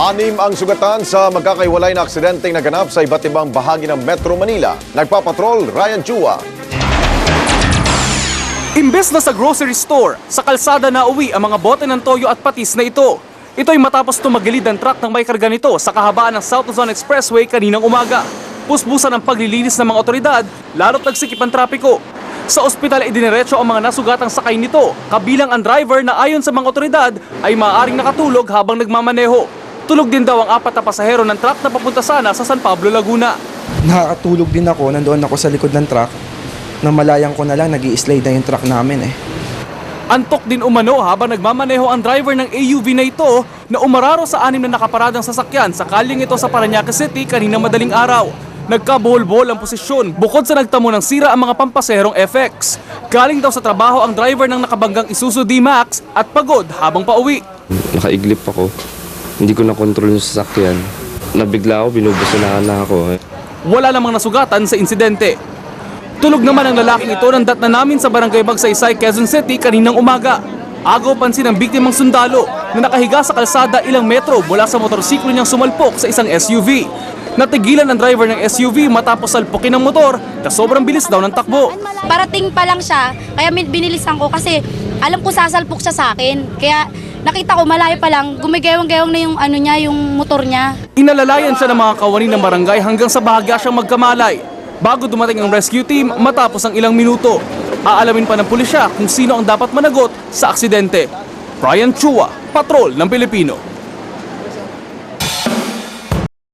Anim ang sugatan sa magkakaiwalay na aksidenteng naganap sa iba't ibang bahagi ng Metro Manila. Nagpapatrol, Ryan Chua. Imbes na sa grocery store, sa kalsada na uwi ang mga bote ng toyo at patis na ito. Ito ay matapos tumagilid ng truck ng may karga nito sa kahabaan ng South Luzon Expressway kaninang umaga. Pusbusan ang paglilinis ng mga otoridad, lalo't nagsikip ang trapiko. Sa ospital ay diniretso ang mga nasugatang sakay nito, kabilang ang driver na ayon sa mga otoridad ay maaaring nakatulog habang nagmamaneho. Tulog din daw ang apat na pasahero ng truck na papunta sana sa San Pablo, Laguna. Nakakatulog din ako, nandoon ako sa likod ng truck. Nang malayang ko na lang, nag slide na yung truck namin eh. Antok din umano habang nagmamaneho ang driver ng AUV na ito na umararo sa anim na nakaparadang sasakyan sa kalyeng ito sa Paranaque City kanina madaling araw. Nagkabuhol-buhol ang posisyon bukod sa nagtamo ng sira ang mga pampaserong FX. Galing daw sa trabaho ang driver ng nakabanggang Isuzu D-Max at pagod habang pauwi. Nakaiglip ako. Hindi ko na control yung sasakyan. Nabigla ako, binubusinahan na ako. Eh. Wala namang nasugatan sa insidente. Tulog naman ang lalaking ito ng dat na namin sa barangay Bagsaysay, Quezon City kaninang umaga. Agaw pansin ang biktimang sundalo na nakahiga sa kalsada ilang metro mula sa motorsiklo niyang sumalpok sa isang SUV. Natigilan ang driver ng SUV matapos salpukin ang motor na sobrang bilis daw ng takbo. Parating pa lang siya, kaya binilisan ko kasi alam ko sasalpok siya sa akin. Kaya nakita ko malayo pa lang, gumigewang-gewang na yung ano niya, yung motor niya. Inalalayan siya ng mga kawani ng barangay hanggang sa bahagya siyang magkamalay. Bago dumating ang rescue team matapos ang ilang minuto. Aalamin pa ng pulisya kung sino ang dapat managot sa aksidente. Brian Chua, Patrol ng Pilipino.